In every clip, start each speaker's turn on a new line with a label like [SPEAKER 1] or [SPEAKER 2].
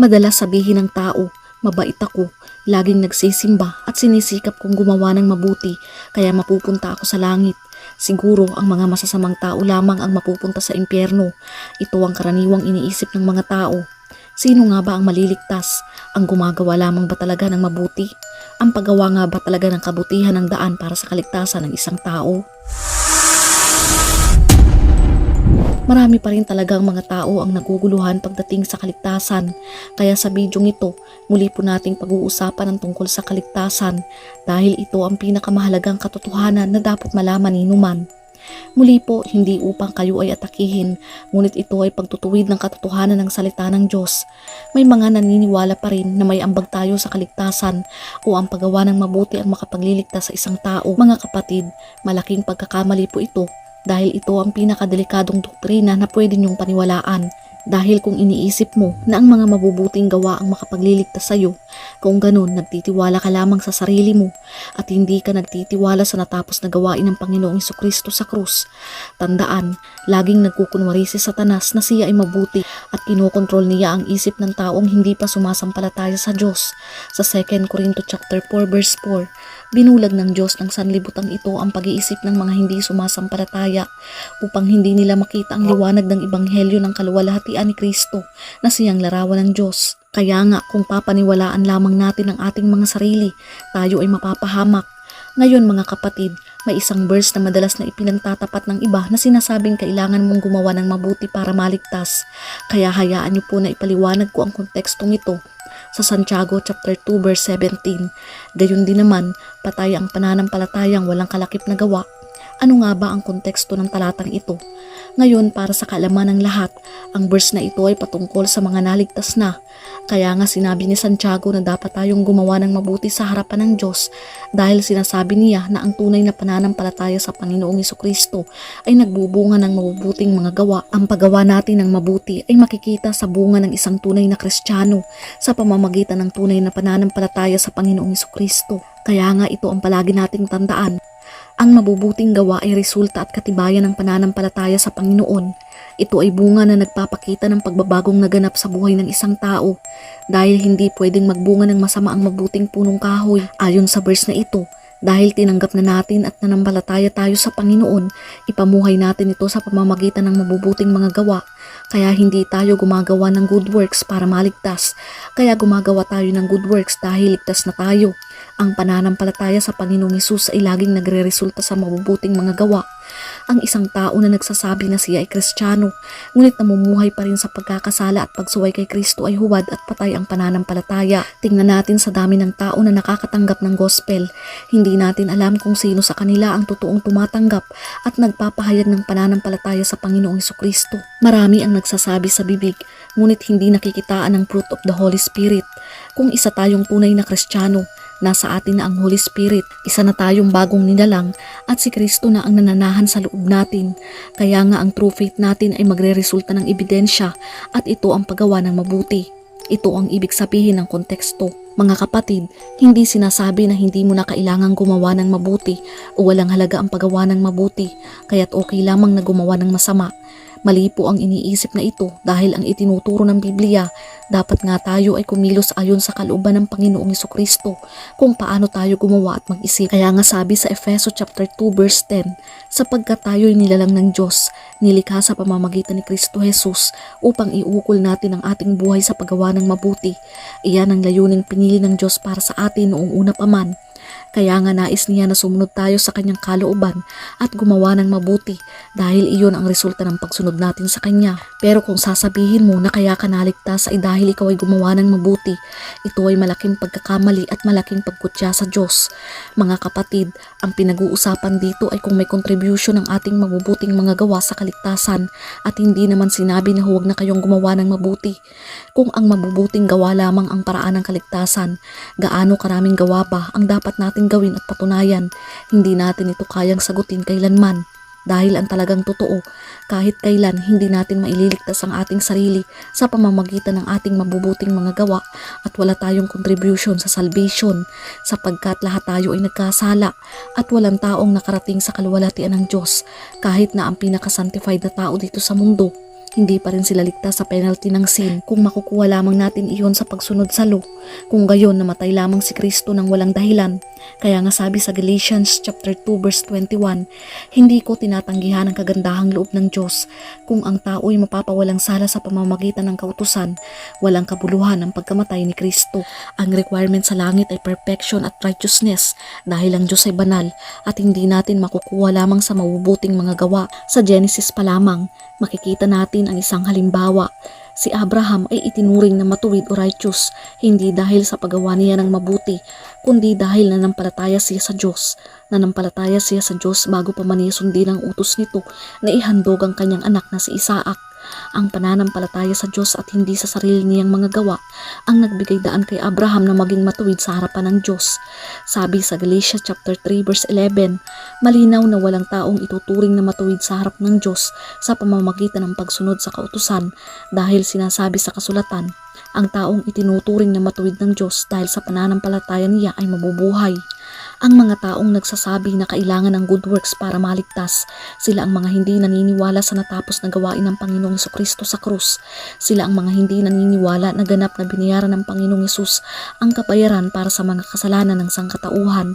[SPEAKER 1] Madalas sabihin ng tao, mabait ako, laging nagsisimba at sinisikap kong gumawa ng mabuti kaya mapupunta ako sa langit. Siguro ang mga masasamang tao lamang ang mapupunta sa impyerno. Ito ang karaniwang iniisip ng mga tao. Sino nga ba ang maliligtas? Ang gumagawa lamang ba talaga ng mabuti? Ang paggawa nga ba talaga ng kabutihan ng daan para sa kaligtasan ng isang tao? Marami pa rin talaga ang mga tao ang naguguluhan pagdating sa kaligtasan. Kaya sa bidyong ito, muli po nating pag-uusapan ang tungkol sa kaligtasan dahil ito ang pinakamahalagang katotohanan na dapat malaman ni Numan. Muli po, hindi upang kayo ay atakihin, ngunit ito ay pagtutuwid ng katotohanan ng salita ng Diyos. May mga naniniwala pa rin na may ambag tayo sa kaligtasan o ang paggawa ng mabuti ang makapagliligtas sa isang tao. Mga kapatid, malaking pagkakamali po ito dahil ito ang pinakadelikadong doktrina na pwede niyong paniwalaan. Dahil kung iniisip mo na ang mga mabubuting gawa ang makapagliligtas sa iyo, kung ganun nagtitiwala ka lamang sa sarili mo at hindi ka nagtitiwala sa natapos na gawain ng Panginoong Kristo sa krus. Tandaan, laging nagkukunwari si Satanas na siya ay mabuti at kinokontrol niya ang isip ng taong hindi pa sumasampalataya sa Diyos. Sa 2 Corinto chapter 4 verse 4, binulag ng Diyos ng sanlibutan ito ang pag-iisip ng mga hindi sumasampalataya upang hindi nila makita ang liwanag ng ebanghelyo ng kaluwalhatian ni Kristo na siyang larawan ng Diyos. Kaya nga kung papaniwalaan lamang natin ang ating mga sarili, tayo ay mapapahamak. Ngayon mga kapatid, may isang verse na madalas na ipinagtatapat ng iba na sinasabing kailangan mong gumawa ng mabuti para maligtas. Kaya hayaan niyo po na ipaliwanag ko ang kontekstong ito sa Santiago chapter 2 verse 17. Gayun din naman, patay ang pananampalatayang walang kalakip na gawa. Ano nga ba ang konteksto ng talatang ito? Ngayon, para sa kaalaman ng lahat, ang verse na ito ay patungkol sa mga naligtas na. Kaya nga sinabi ni Santiago na dapat tayong gumawa ng mabuti sa harapan ng Diyos dahil sinasabi niya na ang tunay na pananampalataya sa Panginoong Kristo ay nagbubunga ng mabubuting mga gawa. Ang paggawa natin ng mabuti ay makikita sa bunga ng isang tunay na Kristiyano sa pamamagitan ng tunay na pananampalataya sa Panginoong Kristo. Kaya nga ito ang palagi nating tandaan ang mabubuting gawa ay resulta at katibayan ng pananampalataya sa Panginoon. Ito ay bunga na nagpapakita ng pagbabagong naganap sa buhay ng isang tao dahil hindi pwedeng magbunga ng masama ang mabuting punong kahoy. Ayon sa verse na ito, dahil tinanggap na natin at nanampalataya tayo sa Panginoon, ipamuhay natin ito sa pamamagitan ng mabubuting mga gawa. Kaya hindi tayo gumagawa ng good works para maligtas. Kaya gumagawa tayo ng good works dahil ligtas na tayo. Ang pananampalataya sa Panginoong Hesus ay laging nagre-resulta sa mabubuting mga gawa. Ang isang tao na nagsasabi na siya ay Kristiyano, ngunit namumuhay pa rin sa pagkakasala at pagsuway kay Kristo ay huwad at patay ang pananampalataya. Tingnan natin sa dami ng tao na nakakatanggap ng gospel. Hindi natin alam kung sino sa kanila ang totoong tumatanggap at nagpapahayag ng pananampalataya sa Panginoong Kristo. Marami ang nagsasabi sa bibig, ngunit hindi nakikitaan ang fruit of the Holy Spirit. Kung isa tayong tunay na Kristiyano, Nasa atin na ang Holy Spirit, isa na tayong bagong nilalang at si Kristo na ang nananahan sa loob natin. Kaya nga ang true faith natin ay magre-resulta ng ebidensya at ito ang paggawa ng mabuti. Ito ang ibig sabihin ng konteksto. Mga kapatid, hindi sinasabi na hindi mo na kailangang gumawa ng mabuti o walang halaga ang paggawa ng mabuti, kaya't okay lamang na gumawa ng masama. Mali po ang iniisip na ito dahil ang itinuturo ng Biblia, dapat nga tayo ay kumilos ayon sa kalooban ng Panginoong Kristo kung paano tayo gumawa at mag-isip. Kaya nga sabi sa Efeso chapter 2 verse 10, sapagkat tayo ay nilalang ng Diyos, nilikha sa pamamagitan ni Kristo Jesus upang iukol natin ang ating buhay sa paggawa ng mabuti. Iyan ang layuning pinili ng Diyos para sa atin noong una pa man. Kaya nga nais niya na sumunod tayo sa kanyang kalooban at gumawa ng mabuti dahil iyon ang resulta ng pagsunod natin sa kanya. Pero kung sasabihin mo na kaya ka naligtas ay dahil ikaw ay gumawa ng mabuti, ito ay malaking pagkakamali at malaking pagkutya sa Diyos. Mga kapatid, ang pinag-uusapan dito ay kung may contribution ng ating mabubuting mga gawa sa kaligtasan at hindi naman sinabi na huwag na kayong gumawa ng mabuti. Kung ang mabubuting gawa lamang ang paraan ng kaligtasan, gaano karaming gawa ba ang dapat natin gawin at patunayan, hindi natin ito kayang sagutin kailanman. Dahil ang talagang totoo, kahit kailan hindi natin maililigtas ang ating sarili sa pamamagitan ng ating mabubuting mga gawa at wala tayong contribution sa salvation sapagkat lahat tayo ay nagkasala at walang taong nakarating sa kaluwalhatian ng Diyos kahit na ang pinakasantified na tao dito sa mundo hindi pa rin sila ligtas sa penalty ng sin kung makukuha lamang natin iyon sa pagsunod sa law. Kung gayon namatay lamang si Kristo ng walang dahilan. Kaya nga sabi sa Galatians chapter 2 verse 21, hindi ko tinatanggihan ang kagandahang loob ng Diyos kung ang tao'y mapapawalang sala sa pamamagitan ng kautusan, walang kabuluhan ang pagkamatay ni Kristo. Ang requirement sa langit ay perfection at righteousness dahil ang Diyos ay banal at hindi natin makukuha lamang sa mabubuting mga gawa. Sa Genesis pa lamang, makikita natin ang isang halimbawa. Si Abraham ay itinuring na matuwid o righteous, hindi dahil sa paggawa niya ng mabuti, kundi dahil nanampalataya siya sa Diyos. Nanampalataya siya sa Diyos bago pa man niya sundin ang utos nito na ihandog ang kanyang anak na si Isaac. Ang pananampalataya sa Diyos at hindi sa sarili niyang mga gawa ang nagbigay daan kay Abraham na maging matuwid sa harapan ng Diyos. Sabi sa Galatians chapter 3 verse 11, malinaw na walang taong ituturing na matuwid sa harap ng Diyos sa pamamagitan ng pagsunod sa kautusan dahil sinasabi sa kasulatan, ang taong itinuturing na matuwid ng Diyos dahil sa pananampalataya niya ay mabubuhay. Ang mga taong nagsasabi na kailangan ng good works para maligtas, sila ang mga hindi naniniwala sa natapos na gawain ng Panginoong Kristo sa krus. Sila ang mga hindi naniniwala na ganap na binayaran ng Panginoong Yesus ang kabayaran para sa mga kasalanan ng sangkatauhan.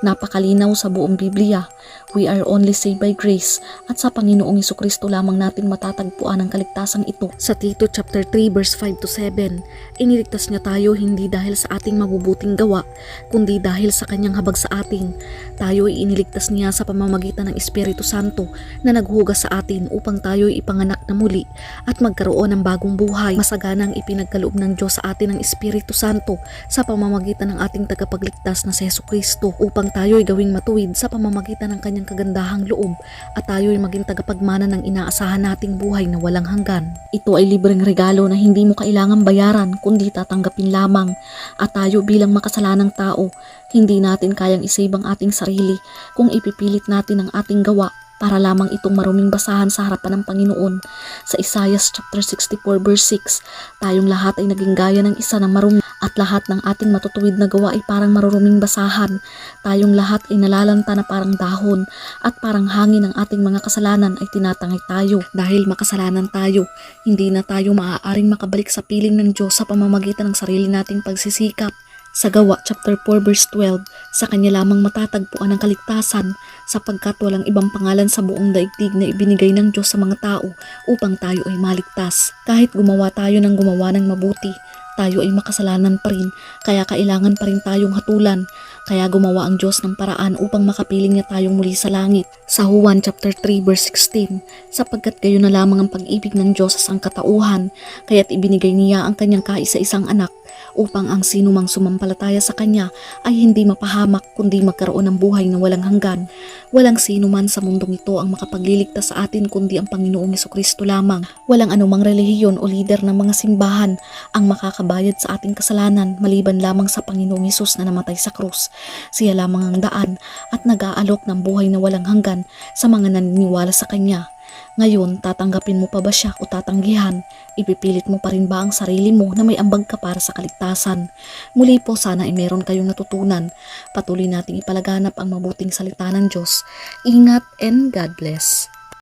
[SPEAKER 1] Napakalinaw sa buong Biblia, we are only saved by grace at sa Panginoong Kristo lamang natin matatagpuan ang kaligtasang ito. Sa Tito chapter 3 verse 5 to 7, iniligtas niya tayo hindi dahil sa ating mabubuting gawa, kundi dahil sa kanyang habag sa atin. Tayo ay iniligtas niya sa pamamagitan ng Espiritu Santo na naghugas sa atin upang tayo ay ipanganak na muli at magkaroon ng bagong buhay. Masaganang ipinagkaloob ng Diyos sa atin ng Espiritu Santo sa pamamagitan ng ating tagapagligtas na si Yesu Kristo upang tayo ay gawing matuwid sa pamamagitan ng kanyang kagandahang loob at tayo ay maging tagapagmana ng inaasahan nating buhay na walang hanggan. Ito ay libreng regalo na hindi mo kailangan bayaran kundi tatanggapin lamang at tayo bilang makasalanang tao hindi natin kayang isave ang ating sarili kung ipipilit natin ang ating gawa para lamang itong maruming basahan sa harapan ng Panginoon. Sa Isaiah chapter 64 verse 6, tayong lahat ay naging gaya ng isa ng marumi at lahat ng ating matutuwid na gawa ay parang maruruming basahan. Tayong lahat ay nalalanta na parang dahon at parang hangin ng ating mga kasalanan ay tinatangay tayo. Dahil makasalanan tayo, hindi na tayo maaaring makabalik sa piling ng Diyos sa pamamagitan ng sarili nating pagsisikap. Sa Gawa chapter 4 verse 12, sa kanya lamang matatagpuan ang kaligtasan sapagkat walang ibang pangalan sa buong daigdig na ibinigay ng Diyos sa mga tao upang tayo ay maligtas. Kahit gumawa tayo ng gumawa ng mabuti, tayo ay makasalanan pa rin kaya kailangan pa rin tayong hatulan. Kaya gumawa ang Diyos ng paraan upang makapiling niya tayong muli sa langit. Sa Juan chapter 3 verse 16, sapagkat kayo na lamang ang pag-ibig ng Diyos sa sangkatauhan, kaya't ibinigay niya ang kanyang kaisa-isang anak upang ang sinumang sumampalataya sa Kanya ay hindi mapahamak kundi magkaroon ng buhay na walang hanggan. Walang sino man sa mundong ito ang makapagliligtas sa atin kundi ang Panginoong Kristo lamang. Walang anumang relihiyon o lider ng mga simbahan ang makakabayad sa ating kasalanan maliban lamang sa Panginoong Yesus na namatay sa krus. Siya lamang ang daan at nag-aalok ng buhay na walang hanggan sa mga naniniwala sa Kanya. Ngayon, tatanggapin mo pa ba siya o tatanggihan? Ipipilit mo pa rin ba ang sarili mo na may ambag ka para sa kaligtasan? Muli po sana ay meron kayong natutunan. Patuloy nating ipalaganap ang mabuting salita ng Diyos. Ingat and God bless.